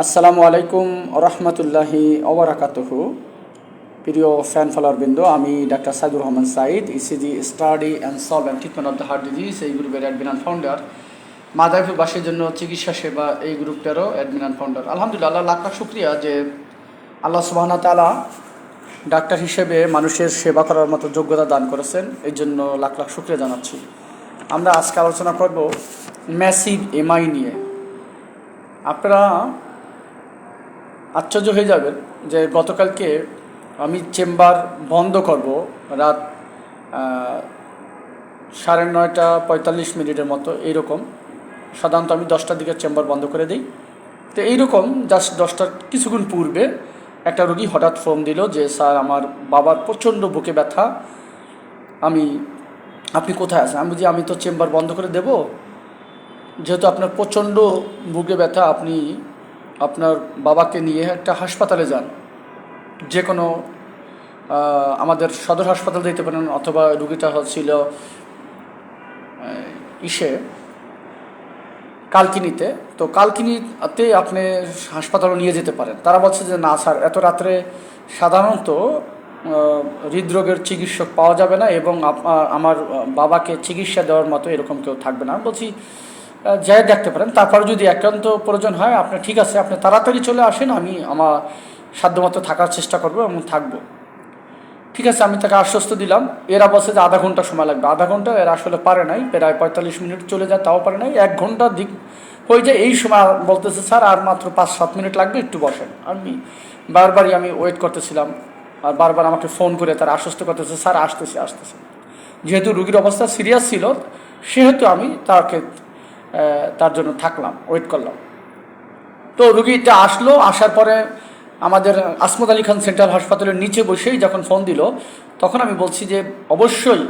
আসসালামু আলাইকুম রহমতুল্লাহি ওবরাকাতুহু। প্রিয় ফ্যান ফলোয়ার বৃন্দ, আমি doctor Saidur Rahman Sayed ECG study and solve and treatment of the heart disease এই গ্রুপের অ্যাডমিন অ্যান্ড ফাউন্ডার মাদারীপুরবাসীর জন্য চিকিৎসা সেবা, এই গ্রুপটারও অ্যাডমিন অ্যান্ড ফাউন্ডার আলহামদুলিল্লাহ লাখ লাখ শুক্রিয়া যে আল্লাহ সুবাহনা তালা ডাক্তার হিসেবে মানুষের সেবা করার মতো যোগ্যতা দান করেছেন এই জন্য লাখ লাখ শুক্রিয়া জানাচ্ছি। আমরা আজকে আলোচনা করব ম্যাসিভ এমআই নিয়ে। আপনারা আশ্চর্য হয়ে যাবেন যে গতকালকে আমি চেম্বার বন্ধ করব রাত সাড়ে নয়টা পঁয়তাল্লিশ মিনিটের মতো, এইরকম। সাধারণত আমি দশটার দিকে চেম্বার বন্ধ করে দিই। তো এইরকম জাস্ট দশটার কিছুক্ষণ পূর্বে একটা রোগী হঠাৎ ফোন দিল যে, স্যার, আমার বাবার প্রচণ্ড বুকে ব্যথা। আমি, আপনি কোথায় আছেন? আমি বলছি, আমি তো চেম্বার বন্ধ করে দেব। যেহেতু আপনার প্রচণ্ড বুকে ব্যথা, আপনি আপনার বাবাকে নিয়ে একটা হাসপাতালে যান। যে কোনো আমাদের সদর হাসপাতাল যেতে পারেন, অথবা রুগীটা ছিল ইসে, কালকিনিতে। তো কালকিনিতে আপনি হাসপাতালে নিয়ে যেতে পারেন। তারা বলছে যে, না স্যার, এত রাত্রে সাধারণত হৃদরোগের চিকিৎসক পাওয়া যাবে না এবং আমার বাবাকে চিকিৎসা দেওয়ার মতো এরকম কেউ থাকবে না। বলছি যাই দেখতে পারেন। তারপরে যদি একান্ত প্রয়োজন হয়, আপনি ঠিক আছে, আপনি তাড়াতাড়ি চলে আসেন, আমি আমার সাধ্যমতো থাকার চেষ্টা করব এবং থাকব। ঠিক আছে, আমি তাকে আশ্বস্ত দিলাম। এরা বলছে যে আধা ঘণ্টা সময় লাগবে। আধা ঘণ্টা এরা আসলে পারে নাই, প্রায় পঁয়তাল্লিশ মিনিট চলে যায়, তাও পারে নাই। এক ঘণ্টা দিক হয়ে যায় এই সময় বলতেছে, স্যার, আর মাত্র পাঁচ সাত মিনিট লাগবে, একটু বসেন। আমি বারবারই আমি ওয়েট করতেছিলাম, আর বারবার আমাকে ফোন করে তারা আশ্বস্ত করতেছে, স্যার, আসতেছে আসতেছে। যেহেতু রুগীর অবস্থা সিরিয়াস ছিল, সেহেতু আমি তাকে তার জন্য থাকলাম ওয়েট করলাম। তো রুগীটা আসলো, আসার পরে আমাদের আসমত আলী খান সেন্ট্রাল হাসপাতালের নিচে বসেই যখন ফোন দিল, তখন আমি বলছি যে, অবশ্যই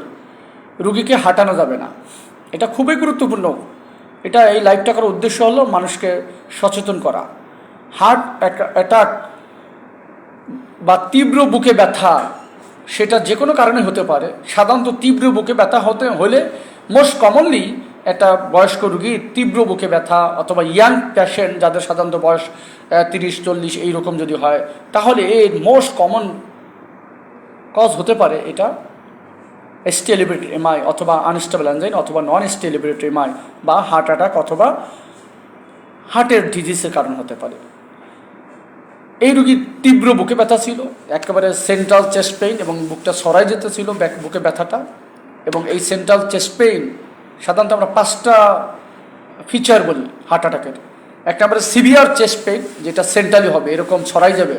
রুগীকে হাঁটানো যাবে না। এটা খুবই গুরুত্বপূর্ণ। এটা এই লাইভটা করার উদ্দেশ্য হলো মানুষকে সচেতন করা। হার্ট অ্যাটাক বা তীব্র বুকে ব্যথা, সেটা যে কোনো কারণে হতে পারে। সাধারণত তীব্র বুকে ব্যথা হতে হলে মোস্ট কমনলি একটা বয়স্ক রুগীর তীব্র বুকে ব্যথা অথবা ইয়াং পেশেন্ট যাদের সাধারণত বয়স তিরিশ, চল্লিশ, এইরকম যদি হয়, তাহলে এর মোস্ট কমন কজ হতে পারে এটা স্টেলিব্রেট এমআই অথবা আনস্টেবল অ্যানজাইন অথবা নন স্টেলিব্রেট এমআই বা হার্ট অ্যাটাক অথবা হার্টের ডিজিজের কারণ হতে পারে। এই রুগীর তীব্র বুকে ব্যথা ছিল, একেবারে সেন্ট্রাল চেস্ট পেইন এবং বুকটা সরাই যেতে ছিল ব্যাক বুকে ব্যথাটা এবং এই সেন্ট্রাল চেস্ট পেইন সাধারণত আমরা পাঁচটা ফিচার বলি হার্ট অ্যাটাকের এক নম্বরে সিভিয়ার চেস্ট পেইন যেটা সেন্ট্রালি হবে, এরকম ছড়াই যাবে।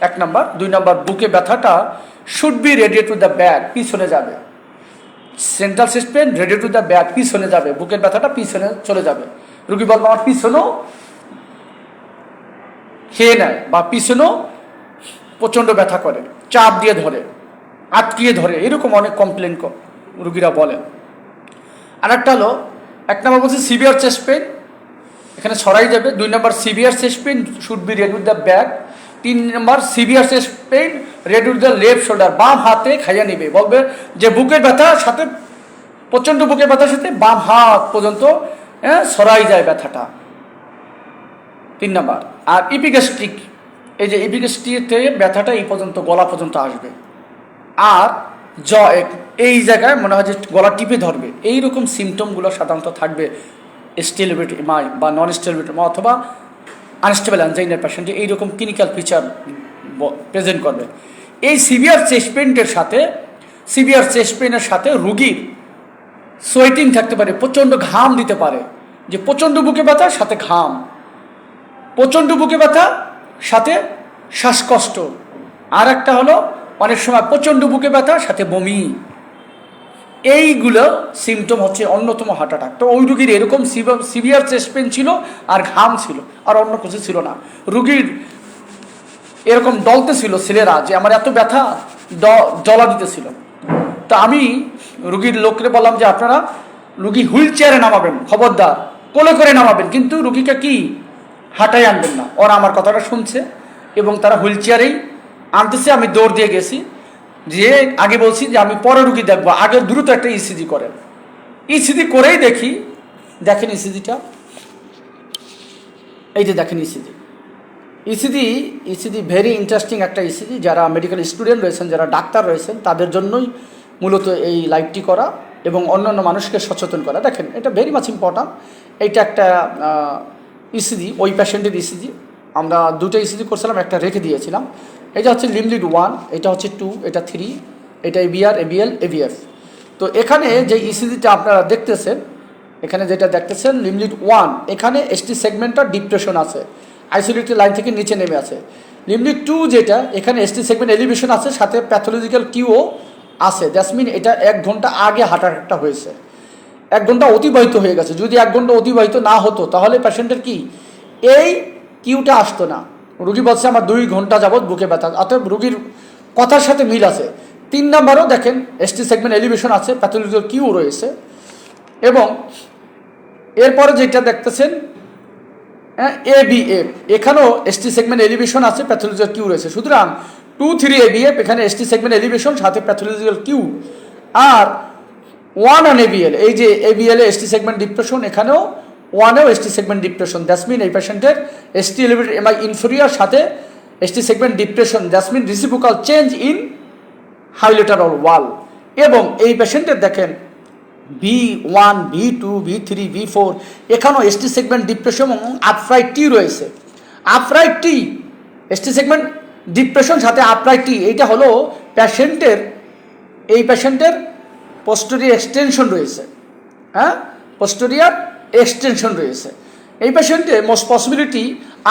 এক নাম্বার। দুই নাম্বার, বুকে ব্যথাটা should be radiate to the back পিছনে যাবে। Central chest pain radiate to the back পিছনে যাবে। বুকের ব্যথাটা পিছনে চলে যাবে। রুগী বলব, আমার পিছনেও খেয়ে নেয় বা পিছনেও প্রচণ্ড ব্যথা করে। চাপ দিয়ে ধরে, আটকিয়ে ধরে। এরকম অনেক কমপ্লেন রুগীরা বলেন আর একটা হলো, এক নম্বর বলছে সিভিয়ার চেস্ট পেন এখানে ছড়াই যাবে দুই নম্বর severe chest pain should be radiate with the back তিন নম্বর severe chest pain radiate with the left shoulder বাম হাতে খাইয়া নিবে। বলবে যে বুকের ব্যথার সাথে, প্রচণ্ড বুকের ব্যথার সাথে বাম হাত পর্যন্ত হ্যাঁ সরাই যায় ব্যথাটা। তিন নম্বর, আর ইপিগ্যাস্ট্রিক এই যে ইপিগ্যাস্ট্রিকতে ব্যথাটা এই পর্যন্ত, গলা পর্যন্ত আসবে। আর জ এক- এই জায়গায় মনে হয় যে গলা টিপে ধরবে। এই রকম সিমটমগুলো সাধারণত থাকবে স্টেলিবিট এমআই বা নন স্টেলিবিট এমআই অথবা আনস্টেবল অ্যানজাইনের পেশেন্টে এইরকম ক্লিনিক্যাল ফিচার প্রেজেন্ট করবে। এই সিভিয়ার চেস্ট পেইনের সাথে সিভিয়ার চেস্ট পেইনের সাথে রুগীর সোয়েটিং থাকতে পারে, প্রচণ্ড ঘাম দিতে পারে। যে প্রচণ্ড বুকে ব্যথা, সাথে ঘাম। প্রচণ্ড বুকে ব্যথা, সাথে শ্বাসকষ্ট। আর একটা হলো, অনেক সময় প্রচণ্ড বুকে ব্যথা, সাথে বমি। এইগুলো সিমটম হচ্ছে অন্যতম হার্ট অ্যাটাক তো ওই রুগীর এরকম সিভিয়ার চেস্ট পেন ছিল আর ঘাম ছিল, আর অন্য কিছু ছিল না। রুগীর এরকম ডলতে ছিল ছেলেরা যে আমার এত ব্যথা জলা দিতেছিল। তো আমি রুগীর লোককে বললাম যে আপনারা রুগী হুইল চেয়ারে নামাবেন, খবরদার। কোলে করে নামাবেন, কিন্তু রুগীকে কি? হাঁটাই আনবেন না। ওরা আমার কথাটা শুনছে এবং তারা হুইল চেয়ারেই আনতেছে, আমি দৌড় দিয়ে গেছি। যে আগে বলছি যে আমি পরে রুগী দেখব আগে দ্রুত একটা ইসিজি করেন ইসিজি করেই দেখি দেখেন ইসিজিটা এই যে দেখেন ECG ECG ECG very interesting একটা ইসিডি যারা মেডিকেল স্টুডেন্ট রয়েছেন যারা ডাক্তার রয়েছেন তাদের জন্যই মূলত এই লাইভটি করা এবং অন্যান্য মানুষকে সচেতন করা দেখেন এটা ভেরি মাচ ইম্পর্ট্যান্ট এইটা একটা ইসিজি ওই পেশেন্টের ইসিজি আমরা দুটো ইসিজি করছিলাম একটা রেখে দিয়েছিলাম এটা হচ্ছে লিমলিড ওয়ান, এটা হচ্ছে টু, এটা থ্রি, এটা এবিআর এবিএল এভিএফ তো এখানে যে ইসিজিটা আপনারা দেখতেছেন, এখানে যেটা দেখতেছেন লিমলিড ওয়ান, এখানে এসটি সেগমেন্টটা ডিপ্রেশন আছে আইসোলেটেড লাইন থেকে নিচে নেমে আছে। লিমলিড টু যেটা, এখানে এসটি সেগমেন্ট এলিভেশন আছে, সাথে প্যাথোলজিক্যাল কিউও আছে। দ্যাটস এটা এক ঘণ্টা আগে অ্যাটাকটা হয়েছে। এক ঘণ্টা অতিবাহিত হয়ে গেছে। যদি এক ঘণ্টা অতিবাহিত না হতো, তাহলে পেশেন্টের কি? এই কিউটা আসতো না। রুগী বলছে, আমার দুই ঘণ্টা যাবৎ বুকে ব্যথা। অতএব রুগীর কথার সাথে মিল আছে। তিন নাম্বারও দেখেন এসটি সেগমেন্ট এলিভেশন আছে প্যাথোলজিক্যাল কিউ রয়েছে। এবং এরপরে যেটা দেখতেছেন এ বি এফ এখানেও এসটি সেগমেন্ট এলিভেশন আছে প্যাথোলজিক্যাল কিউ রয়েছে। সুতরাং two three A V F এখানে এসটি সেগমেন্ট এলিভেশন সাথে প্যাথোলজিক্যাল কিউ আর ওয়ান অন এবিএল এই যে এবিএল এসটি সেগমেন্ট ডিপ্রেশন এখানেও ওয়ানেও এসটি সেগমেন্ট ডিপ্রেশন দ্যাসমিন এই পেশেন্টের এসটি এলিভেটেড এমআই ইনফেরিয়ার সাথে ST segment depression দ্যাসমিন reciprocal change in high lateral wall এবং এই পেশেন্টের দেখেন V one V two V three V four এখানেও এসটি সেগমেন্ট ডিপ্রেশন এবং আপরাইট টি রয়েছে। Upright T ST segment depression সাথে upright T এইটা হলো প্যাশেন্টের এই পেশেন্টের পোস্টোরিয়ার এক্সটেনশন রয়েছে। হ্যাঁ? পোস্টোরিয়ার এক্সটেনশন রয়েছে। এই পেশেন্টে মোস্ট পসিবিলিটি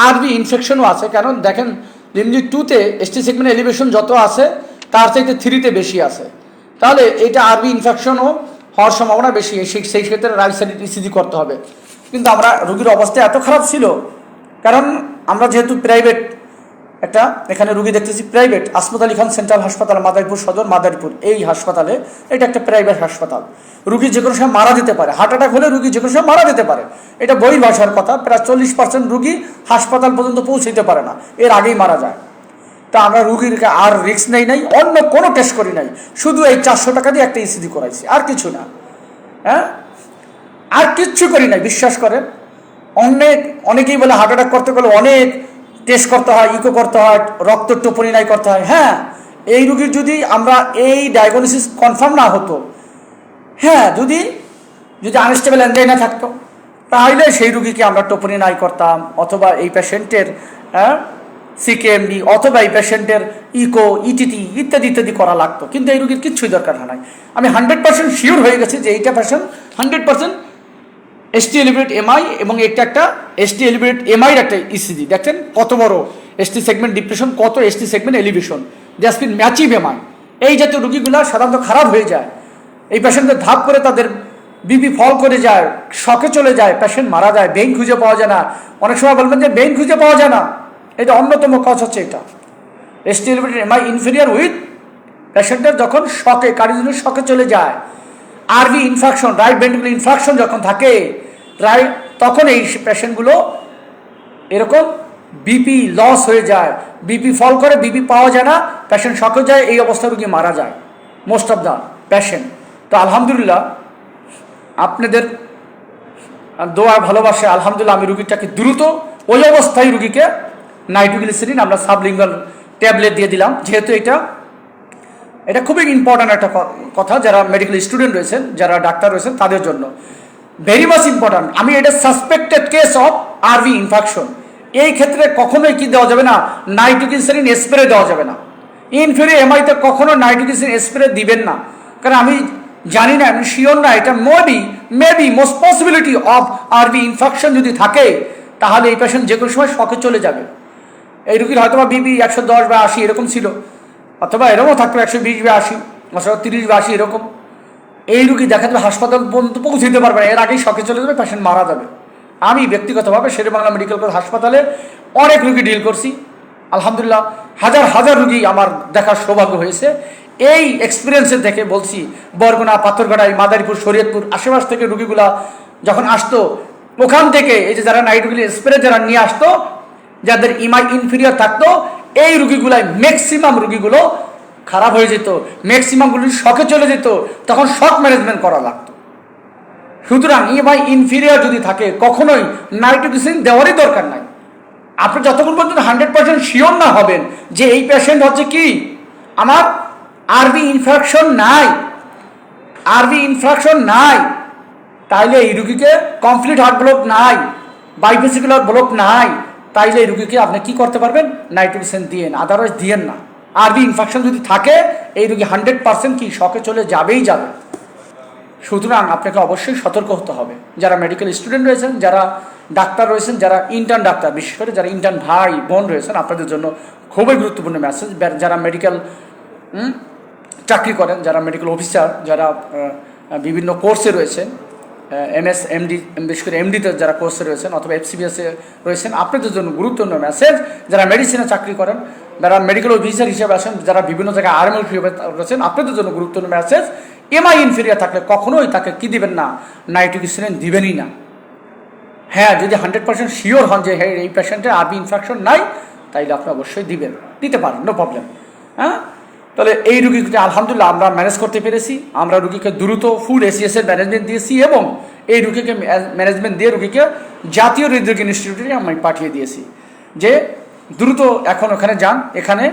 আরবি ইনফেকশনও আছে। কারণ দেখেন লিমলি টুতে এসটি সেগমেন্ট এলিভেশন যত আছে, তার চাইতে থ্রিতে বেশি আছে। তাহলে এটা আরবি ইনফেকশনও হওয়ার সম্ভাবনা বেশি। সেই সেই ক্ষেত্রে রাইট সাইড ইসিজি করতে হবে। কিন্তু আমরা রুগীর অবস্থা এত খারাপ ছিল, কারণ আমরা যেহেতু প্রাইভেট একটা, এখানে রুগী দেখতেছি প্রাইভেট আসমত আলী খান সেন্ট্রাল হাসপাতাল, মাদারীপুর সদর, মাদারীপুর। এই হাসপাতালে, এটা একটা প্রাইভেট হাসপাতাল। রুগী যে কোনো সময় মারা যেতে পারে। হার্ট অ্যাটাক হলে রুগী যে কোনো সময় মারা যেতে পারে। এটা বই ভাষার কথা, প্রায় চল্লিশ পার্সেন্ট রুগী হাসপাতাল পর্যন্ত পৌঁছতে পারে না। এর আগেই মারা যায়। তা আমরা রুগীর আর রিস্ক নেই নাই, অন্য কোনো টেস্ট করি নাই। শুধু এই চারশো টাকা দিয়ে একটা ইসিজি করাইছি, আর কিছু না। হ্যাঁ? আর কিচ্ছু করি নাই, বিশ্বাস করেন। অনেক, অনেকেই বলে হার্ট অ্যাটাক করতে গেলে অনেক টেস্ট করতে হয় ইকো করতে হয়, রক্ত টোপনি নাই করতে হয়। হ্যাঁ এই রুগীর যদি আমরা এই ডায়াগনোসিস কনফার্ম না হতো হ্যাঁ যদি যদি আনস্টেবল না থাকতো, তাহলে সেই রুগীকে আমরা টোপনি নাই করতাম, অথবা এই পেশেন্টের হ্যাঁ সিকেএমডি অথবা এই পেশেন্টের ইকো ইটিটি ইত্যাদি ইত্যাদি করা লাগতো। কিন্তু এই রুগীর কিচ্ছুই দরকার হয় নাই। আমি হান্ড্রেড পার্সেন্ট শিওর হয়ে গেছি যে এইটা patient hundred percent ST elevate MI এবং এটা একটা এসটি এলিভেট এমআইয়ের একটা ইসিজি দেখেন কত বড় এসটি সেগমেন্ট ডিপ্রেশন কত এসটি সেগমেন্ট এলিভেশন জাসপিন ম্যাচিভ এমআই এই জাতীয় রুগীগুলো সাধারণত খারাপ হয়ে যায়। এই পেশেন্টদের ধাপ করে তাদের বিপি ফল করে যায় শকে চলে যায় পেশেন্ট মারা যায় বেইন খুঁজে পাওয়া যায় না। অনেক সময় বলবেন যে বেইন খুঁজে পাওয়া যায় না। এটা অন্যতম কজ হচ্ছে এটা। ST elevated MI inferior with পেশেন্টের যখন শকে কার্ডিওজেনিক শকে চলে যায় আরবি ইনফেকশন রাইট ভেন্ট্রিকুলার ইনফেকশন যখন থাকে রাইট তখন এই পেশেন্টগুলো এরকম বিপি লস হয়ে যায়। বিপি ফল করে বিপি পাওয়া যায় না পেশেন্ট শকে যায়, এই অবস্থা রুগী মারা যায়। মোস্ট অফ দ্য পেশেন্ট তো আলহামদুলিল্লাহ, আপনাদের দোয়া, ভালোবাসে, আলহামদুলিল্লাহ আমি রুগীটাকে দ্রুত ওই অবস্থায় রুগীকে নাইট্রোগ্লিসারিন, আমরা সাবলিঙ্গাল ট্যাবলেট দিয়ে দিলাম। যেহেতু এটা এটা খুবই ইম্পর্ট্যান্ট একটা কথা, যারা মেডিকেল স্টুডেন্ট রয়েছেন, যারা ডাক্তার রয়েছেন, তাদের জন্য। ভেরি মাচ ইম্পর্ট্যান্ট আমি এটা suspected case of RV infection এই ক্ষেত্রে কখনোই কি দেওয়া যাবে না? নাইট্রোগ্লিসারিন স্প্রে দেওয়া যাবে না। ইনফেরি এমআইতে কখনো নাইট্রোগ্লিসারিন স্প্রে দিবেন না। কারণ আমি জানি না, আমি শিওর না, এটা maybe maybe most possibility of RV infection যদি থাকে, তাহলে এই পেশেন্ট যে কোনো সময় শখে চলে যাবে। এই রুগীর হয়তো বা বিপি একশো দশ বা আশি এরকম ছিল, অথবা এরকমও থাকতো একশো বিশ বা আশি অথবা তিরিশ বা আশি এরকম। এই রুগী দেখা যাবে হাসপাতাল পর্যন্ত পৌঁছে দিতে পারবে না। এর আগেই শখে চলে যাবে পেশেন্ট মারা যাবে। আমি ব্যক্তিগতভাবে শেরে বাংলা মেডিকেল কলেজ হাসপাতালে অনেক রুগী ডিল করছি। আলহামদুলিল্লাহ, হাজার হাজার রুগী আমার দেখার সৌভাগ্য হয়েছে। এই এক্সপিরিয়েন্সের দেখে বলছি, বরগুনা পাথরঘাটাই মাদারীপুর, শরীয়তপুর আশেপাশ থেকে রুগীগুলা যখন আসতো, ওখান থেকে এই যে যারা নাইটগুলি স্প্রে যারা নিয়ে আসতো, যাদের ইমাই ইনফিরিয়ার থাকতো, এই রুগীগুলাই ম্যাক্সিমাম রুগীগুলো খারাপ হয়ে যেত ম্যাক্সিমামগুলি শখে চলে যেত, তখন শখ ম্যানেজমেন্ট করা লাগতো। সুতরাং ইমাই ইনফিরিয়ার যদি থাকে, কখনোই নাইট্রোগ্লিসারিন দেওয়ারই দরকার নাই। আপনি যতক্ষণ পর্যন্ত হান্ড্রেড পার্সেন্ট শিওর না হবেন যে এই পেশেন্ট হচ্ছে কি, আমার আরবি ইনফেকশন নাই আরবি ইনফেকশন নাই, তাইলে এই রুগীকে কমপ্লিট হার্ট ব্লক নাই বাইফেসিকুলার ব্লক নাই, তাইলে এই রুগীকে আপনি কি করতে পারবেন? নাইট্রোজেন দিয়েন আদারওয়াইজ দিয়েন না। আরবি ইনফেকশন যদি থাকে, এই রুগী হান্ড্রেড পার্সেন্ট কি শখে চলে যাবেই যাবে। সুতরাং আপনাকে অবশ্যই সতর্ক হতে হবে। যারা মেডিকেল স্টুডেন্ট রয়েছেন, যারা ডাক্তার রয়েছেন, যারা ইন্টার্ন ডাক্তার, বিশেষ করে যারা ইন্টার্ন ভাই, বোন রয়েছেন, আপনাদের জন্য খুবই গুরুত্বপূর্ণ মেসেজ যারা মেডিকেল চাকরি করেন, যারা মেডিকেল অফিসার যারা বিভিন্ন কোর্সে রয়েছেন এম এস এমডি বিশেষ করে এমডিতে যারা কোর্সে রয়েছেন, অথবা এফসিবিএসে রয়েছেন, আপনাদের জন্য গুরুত্বপূর্ণ মেসেজ যারা মেডিসিনে চাকরি করেন যারা মেডিকেল অফিসার হিসেবে আছেন, যারা বিভিন্ন জায়গায় আর্মি হিসেবে রয়েছেন আপনাদের জন্য গুরুত্বপূর্ণ মেসেজ এমআই ইনফেরিয়া থাকলে কখনোই তাকে কি দিবেন না? নাইট্রোকিসিন দিবেনই না। হ্যাঁ যদি হান্ড্রেড পার্সেন্ট শিওর হন যে হ্যাঁ এই পেশেন্টের আর্মি ইনফেকশন নাই, তাইলে আপনি অবশ্যই দিবেন। দিতে পারেন নো প্রবলেম হ্যাঁ? তাহলে এই রুগীকে আলহামদুলিল্লাহ আমরা ম্যানেজ করতে পেরেছি। আমরা রুগীকে দ্রুত ফুড এসিএস এর ম্যানেজমেন্ট দিয়েছি এবং এই রুগীকে ম্যানেজমেন্ট দিয়ে রুগীকে জাতীয় হৃদরোগ ইনস্টিটিউটে আমি পাঠিয়ে দিয়েছি। যে দ্রুত এখন ওখানে যান, এখানে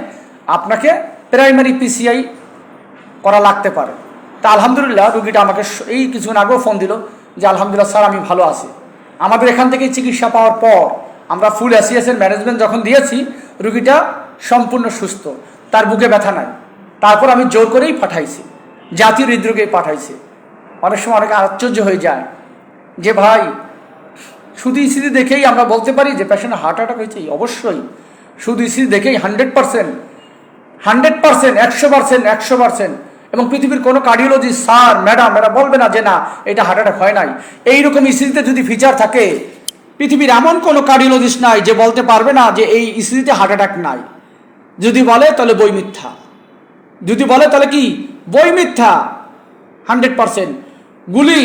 আপনাকে প্রাইমারি পিসিআই করা লাগতে পারে। তা আলহামদুলিল্লাহ, রুগীটা আমাকে এই কিছুদিন আগেও ফোন দিল যে, আলহামদুলিল্লাহ স্যার, আমি ভালো আছি। আমাদের এখান থেকে চিকিৎসা পাওয়ার পর আমরা ফুল এসিএসের ম্যানেজমেন্ট যখন দিয়েছি, রুগীটা সম্পূর্ণ সুস্থ, তার বুকে ব্যথা নাই। তারপর আমি জোর করেই পাঠাইছি, জাতীয় হৃদরোগে পাঠাইছি। অনেক সময় অনেকে আশ্চর্য হয়ে যায় যে, ভাই শুধু ইসিজি দেখেই আমরা বলতে পারি যে পেশেন্ট হার্ট অ্যাটাক হয়েছে? অবশ্যই। শুধু ইসিজি দেখেই হান্ড্রেড পার্সেন্ট হান্ড্রেড পার্সেন্ট, একশো পার্সেন্ট একশো পার্সেন্ট এবং পৃথিবীর কোনো কার্ডিওলজি স্যার ম্যাডাম এরা বলবে না যে না, এটা হার্ট অ্যাটাক হয় নাই। এইরকম ইসিজিতে যদি ফিচার থাকে, পৃথিবীর এমন কোনো কার্ডিওলজিস্ট নাই যে বলতে পারবে না যে এই ইসিজিতে হার্ট অ্যাটাক নাই। যদি বলে, তাহলে বই মিথ্যা। যদি বলে, তাহলে কি? বই মিথ্যা। Hundred percent. গুলি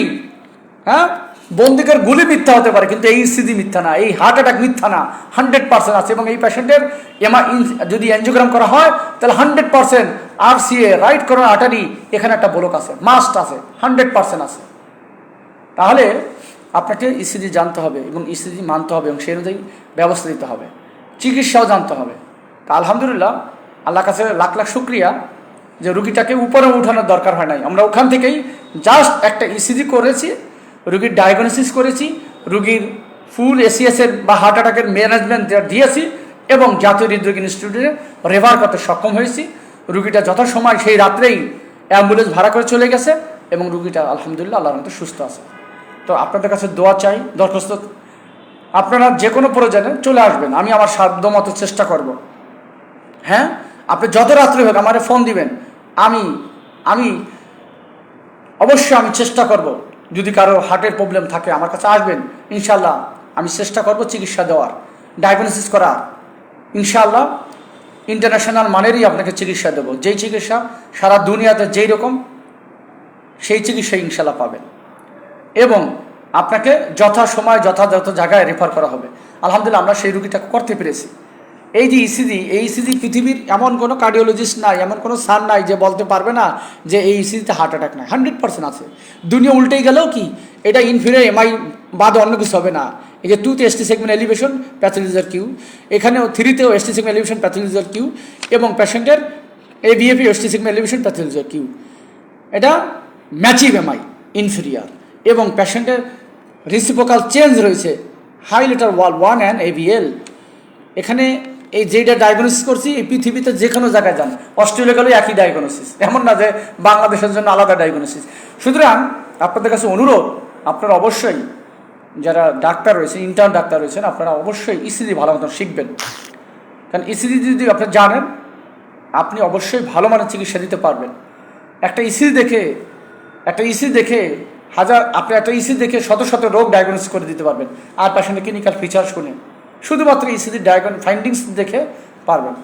হ্যাঁ? বন্দুকের গুলি মিথ্যা হতে পারে, কিন্তু এই স্থিতি মিথ্যা না, এই হার্ট অ্যাটাক মিথ্যা না হান্ড্রেড পার্সেন্ট আছে এবং এই পেশেন্টের এমা যদি অ্যাঞ্জিওগ্রাম করা হয়, তাহলে hundred percent R C A right coronary artery এখানে একটা ব্লক আছে মাস্ট আছে হান্ড্রেড পার্সেন্ট আছে। তাহলে আপনাকে ইসিজি জানতে হবে এবং ইসিজি মানতে হবে এবং সেই অনুযায়ী ব্যবস্থা দিতে হবে, চিকিৎসাও জানতে হবে। তা আলহামদুলিল্লাহ আল্লাহ কাছে লাখ লাখ শুক্রিয়া যে রুগীটাকে উপরে উঠানোর দরকার হয় নাই। আমরা ওখান থেকেই জাস্ট একটা ইসিজি করেছি রুগীর ডায়াগনোসিস করেছি, রুগীর ফুল এসিএসের বা হার্ট অ্যাটাকের ম্যানেজমেন্ট দিয়েছি এবং জাতীয় হৃদরোগ ইনস্টিটিউটে রেফার করতে সক্ষম হয়েছি। রুগীটা যথাসময় সেই রাত্রেই অ্যাম্বুলেন্স ভাড়া করে চলে গেছে এবং রুগীটা আলহামদুলিল্লাহ আল্লাহর মতো সুস্থ আছে। তো আপনাদের কাছে দোয়া চাই, দরখাস্ত। আপনারা যে কোনো প্রয়োজনে চলে আসবেন, আমি আমার সাধ্য মতো চেষ্টা করব। হ্যাঁ? আপনি যত রাত্রে হোক আমারে ফোন দিবেন। আমি আমি অবশ্যই আমি চেষ্টা করব। যদি কারও হার্টের প্রবলেম থাকে, আমার কাছে আসবেন। ইনশাল্লাহ আমি চেষ্টা করব চিকিৎসা দেওয়ার ডায়াগনোসিস করার। ইনশাল্লাহ ইন্টারন্যাশনাল মানেরই আপনাকে চিকিৎসা দেবো। যেই চিকিৎসা সারা দুনিয়াতে যেই রকম, সেই চিকিৎসা ইনশাল্লাহ পাবেন। এবং আপনাকে যথা সময় যথাযথ জায়গায় রেফার করা হবে। আলহামদুলিল্লাহ আমরা সেই রুগীটা করতে পেরেছি। এই যে ইসিজি এই ইসিজি পৃথিবীর এমন কোনো কার্ডিওলজিস্ট নাই, এমন কোনো সার নাই যে বলতে পারবে না যে এই ইসিজিতে হার্ট অ্যাটাক নাই। হান্ড্রেড পার্সেন্ট আছে। দুনিয়া উল্টেই গেলেও কি? এটা ইনফিরিয়ার এমআই বাদ অন্য কিছু হবে না। এই যে টুতে ST segment elevation pathological Q এখানেও থ্রিতেও ST segment elevation pathological Q এবং পেশেন্টের এবিএফি ST segment elevation pathological Q এটা ম্যাচিভ এমআই ইনফিরিয়ার এবং পেশেন্টের রিসিপোকাল চেঞ্জ রয়েছে high lateral wall one and AVL এখানে এই যেটা ডায়াগনোসিস করছি, এই পৃথিবীতে যে কোনো জায়গায় যান, অস্ট্রেলিয়া গেলেও একই ডায়াগনোসিস এমন না যে বাংলাদেশের জন্য আলাদা ডায়াগনোসিস সুতরাং আপনাদের কাছে অনুরোধ, আপনারা অবশ্যই যারা ডাক্তার রয়েছেন ইন্টার্ন ডাক্তার রয়েছেন, আপনারা অবশ্যই ইসিজি ভালো মতন শিখবেন। কারণ ইসিজি যদি আপনি জানেন, আপনি অবশ্যই ভালো মানের চিকিৎসা দিতে পারবেন। একটা ইসিজি দেখে, একটা ইসি দেখে হাজার, আপনি একটা ইসি দেখে শত শত রোগ ডায়াগনোসিস করে দিতে পারবেন। আর পেশেন্টের ক্লিনিক্যাল ফিচার শুনে। শুধুমাত্র ইসিজি ডায়াগন ফাইন্ডিংস দেখে পারবেন।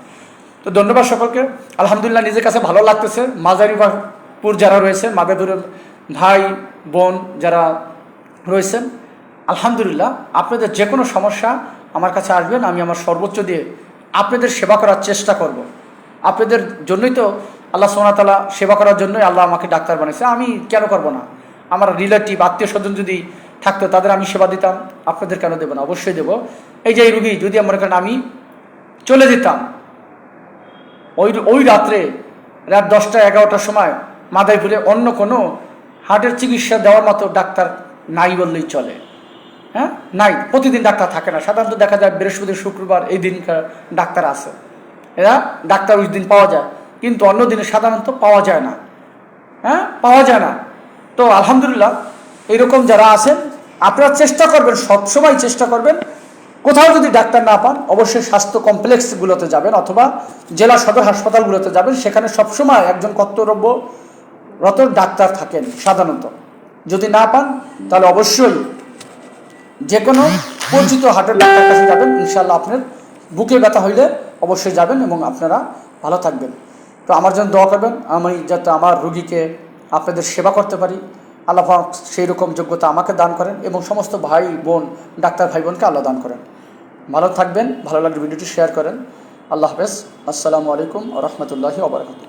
তো ধন্যবাদ সকলকে। আলহামদুলিল্লাহ নিজের কাছে ভালো লাগতেছে। মাজারিপুর যারা রয়েছে মাদারপুরের ভাই, বোন যারা রয়েছেন, আলহামদুলিল্লাহ আপনাদের যে কোনো সমস্যা আমার কাছে আসবেন, আমি আমার সর্বোচ্চ দিয়ে আপনাদের সেবা করার চেষ্টা করব। আপনাদের জন্যই তো আল্লাহ সোনাতালা সেবা করার জন্যই আল্লাহ আমাকে ডাক্তার বানিয়েছে। আমি কেন করব না? আমার রিলেটিভ আত্মীয় স্বজন যদি থাকতো, তাদের আমি সেবা দিতাম। আপনাদের কেন দেবো না? অবশ্যই দেবো। এই যে এই রুগী, যদি আমার কারণে আমি চলে যেতাম, ওই ওই রাত্রে রাত দশটা, এগারোটার সময় মাদাইপুরে অন্য কোনো হার্টের চিকিৎসা দেওয়ার মতো ডাক্তার নাই বললেই চলে। হ্যাঁ? নাই। প্রতিদিন ডাক্তার থাকে না। সাধারণত দেখা যায় বৃহস্পতি, শুক্রবার এই দিনকার ডাক্তার আছে। এরা ডাক্তার ওই দিন পাওয়া যায়। কিন্তু অন্য দিনে সাধারণত পাওয়া যায় না। হ্যাঁ? পাওয়া যায় না। তো আলহামদুলিল্লাহ, এরকম যারা আছেন আপনারা চেষ্টা করবেন, সবসময় চেষ্টা করবেন। কোথাও যদি ডাক্তার না পান, অবশ্যই স্বাস্থ্য কমপ্লেক্সগুলোতে যাবেন অথবা জেলা সদর হাসপাতালগুলোতে যাবেন। সেখানে সবসময় একজন কর্তব্যরত ডাক্তার থাকেন সাধারণত। যদি না পান, তাহলে অবশ্যই যে কোনো পরিচিত হার্টের ডাক্তার কাছে যাবেন। ইনশাল্লাহ আপনার বুকে ব্যথা হইলে অবশ্যই যাবেন এবং আপনারা ভালো থাকবেন। তো আমার জন্য দোয়া করবেন। আমি যাতে আমার রুগীকে আপনাদের সেবা করতে পারি। আল্লাহ সেই রকম যোগ্যতা আমাকে দান করেন এবং সমস্ত ভাই বোন, ডাক্তার ভাই বোনকে আল্লাহ দান করেন। ভালো থাকবেন, ভালো লাগলে ভিডিওটি শেয়ার করেন। আল্লাহ হাফেজ। আসসালামু আলাইকুম রহমতুল্লাহি ওবরাকাতুহ